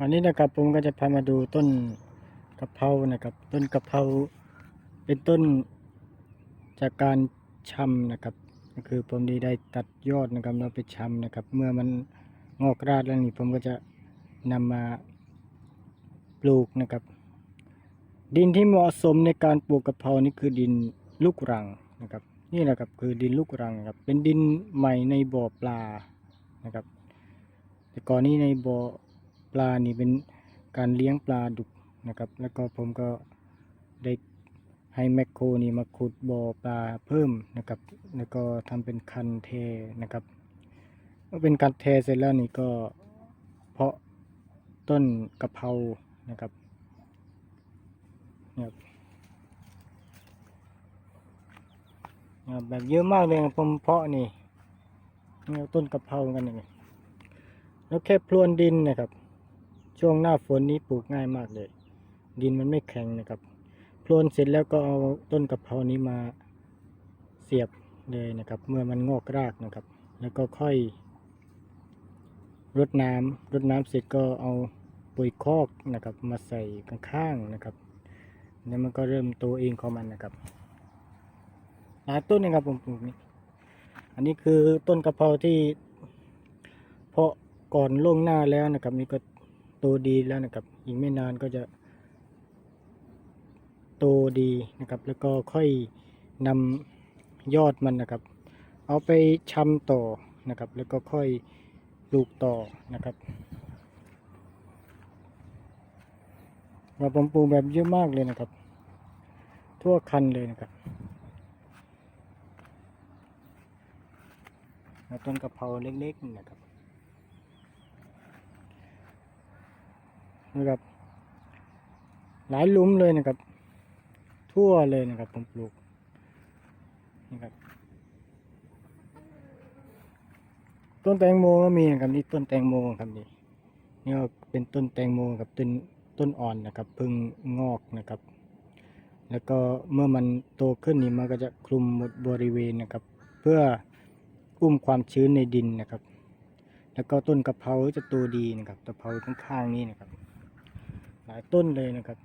วันนี้นะครับผมก็จะพามาดูต้นกะเพรานะครับ ต้นกะเพราเป็นต้นจากการชำนะครับ ก็คือผมได้ตัดยอดนะครับแล้วไปชำนะครับ เมื่อมันงอกรากแล้วนี่ผมก็จะนำมาปลูกนะครับ ดินที่เหมาะสมในการปลูกกะเพรานี่คือดินลูกรังนะครับ นี่แหละครับคือดินลูกรังครับ เป็นดินใหม่ในบ่อปลานะครับ แต่ก่อนนี้ในบ่อ ปลานี่เป็นการเลี้ยงปลาดุกนะครับ แล้วก็ผมก็ได้ให้แมคโครนี่มาขุดบ่อปลาเพิ่มนะครับ แล้วก็ทำเป็นคันเทนะครับเมื่อเป็นการเทเสร็จแล้วนี่ก็เพาะต้นกะเพรานะครับนี่ยครับแบบเยอะมากเลยผมเพาะนี่เนี่ยต้นกะเพรากันนี่แล้วแค่พรวนดินนะครับ ช่วงหน้าฝนนี้ปลูกง่ายมากเลย ดินมันไม่แข็งนะครับพรนเสร็จแล้วก็เอาต้นกะเพรานี้มาเสียบเลยนะครับ เมื่อมันงอกรากนะครับ แล้วก็ค่อยรดน้ำรดน้ำเสร็จก็เอาปุ๋ยคอกนะครับ มาใส่ข้างๆนะครับแล้วมันก็เริ่มโตเองของมันนะครับหลายต้นนะครับผมปลูกนี้อันนี้คือต้นกะเพราที่เพาะก่อนล่วงหน้าแล้วนะครับนี่ก็ โตดีแล้วนะครับ อีกไม่นานก็จะ โตดีนะครับ แล้วก็ค่อยนำยอดมันนะครับ เอาไปชำต่อนะครับ แล้วก็ค่อยปลูกต่อนะครับเราผมปลูกแบบเยอะมากเลยนะครับ ทั่วคันเลยนะครับแล้วต้นกะเพราเล็กๆนะครับ นะครับ หลายลุมเลยนะครับ ทั่วเลยนะครับผมปลูกนะครับต้นแตงโมก็มีนะครับนี่ต้นแตงโมครับนี่นี่ก็เป็นต้นแตงโมกับต้นต้นอ่อนนะครับเพิ่งงอกนะครับ แล้วก็เมื่อมันโตขึ้นนี่มันก็จะคลุมหมดบริเวณนะครับ เพื่ออุ้มความชื้นในดินนะครับ แล้วก็ต้นกะเพราจะโตดีนะครับกะเพราข้างๆนี้นะครับ หลายต้นเลยนะครับ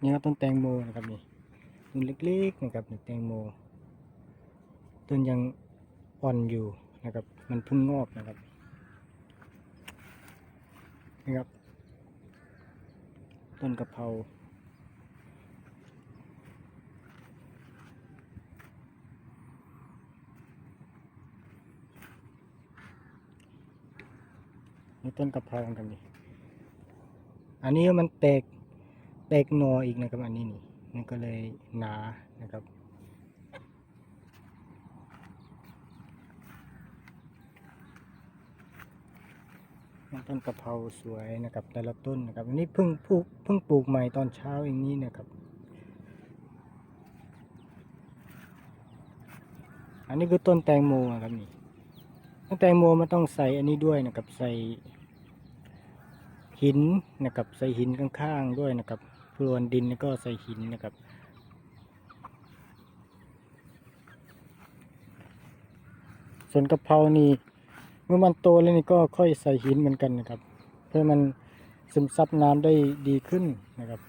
นี่ก็ต้นแตงโมนะครับนี่ต้นเล็กๆนะครับนี่แตงโม ต้นยังอ่อนอยู่นะครับ มันพิ่งงอกนะครับนี่ครับ ต้นกะเพรา นี่ต้นกะเพรากันนี่อันนี้มันแตกแตกหนออีกนะครับ อันนี้นี่มันก็เลยหนานะครับต้นกะเพราสวยนะครับ แต่ละต้นนะครับอันนี้เพิ่งปลูกเพิ่งปลูกใหม่ตอนเช้าอย่างนี้นะครับ อันนี้คือต้นแตงโมนะครับนี่ ต้นแตงโมมันต้องใส่อันนี้ด้วยนะครับ ใส่หินนะครับ ใส่หินข้างๆด้วยนะครับพรวนดินแล้วก็ใส่หินนะครับส่วนกะเพรานี่เมื่อมันโตแล้วนี่ก็ค่อยใส่หินเหมือนกันนะครับ เพื่อมันซึมซับน้ำได้ดีขึ้นนะครับ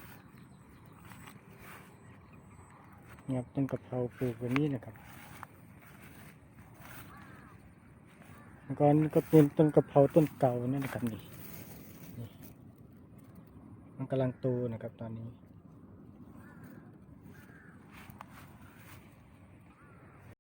นี่ครับต้นกะเพราปลูกแบบนี้นะครับ ก่อนก็เป็นต้นกะเพราต้นเก่านั่นนะครับนี่มันกำลังโตนะครับตอนนี้